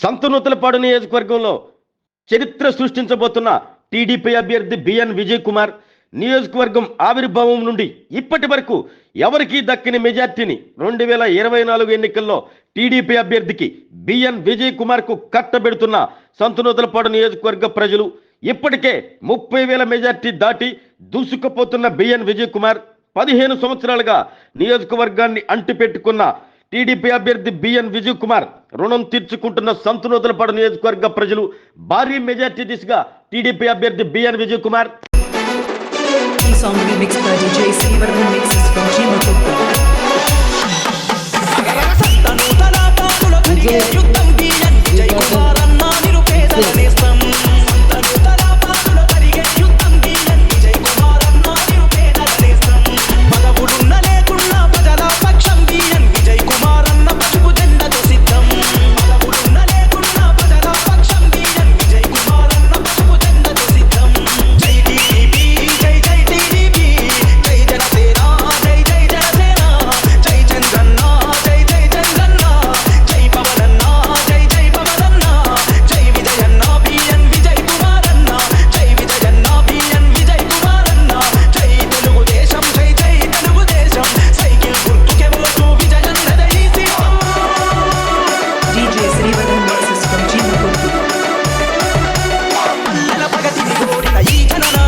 సంతనూతలపాడు నియోజకవర్గంలో చరిత్ర సృష్టించబోతున్న టీడీపీ అభ్యర్థి బిఎన్ విజయ్ కుమార్ నియోజకవర్గం ఆవిర్భావం నుండి ఇప్పటి వరకు ఎవరికీ దక్కని మెజార్టీని రెండు వేల ఇరవై నాలుగు ఎన్నికల్లో టీడీపీ అభ్యర్థికి బిఎన్ విజయ్ కుమార్కు కట్టబెడుతున్న సంతనూతలపాడు నియోజకవర్గ ప్రజలు ఇప్పటికే ముప్పై వేల మెజార్టీ దాటి దూసుకుపోతున్న బిఎన్ విజయ్ కుమార్ పదిహేను సంవత్సరాలుగా నియోజకవర్గాన్ని అంటిపెట్టుకున్న టీడీపీ అభ్యర్థి బిఎన్ విజయ్ కుమార్ రుణం తీర్చుకుంటున్న సంతనూతలపాడు నియోజకవర్గ ప్రజలు భారీ మెజార్టీ దిశగా టీడీపీ అభ్యర్థి B N Vijay Kumar The song 一看到他。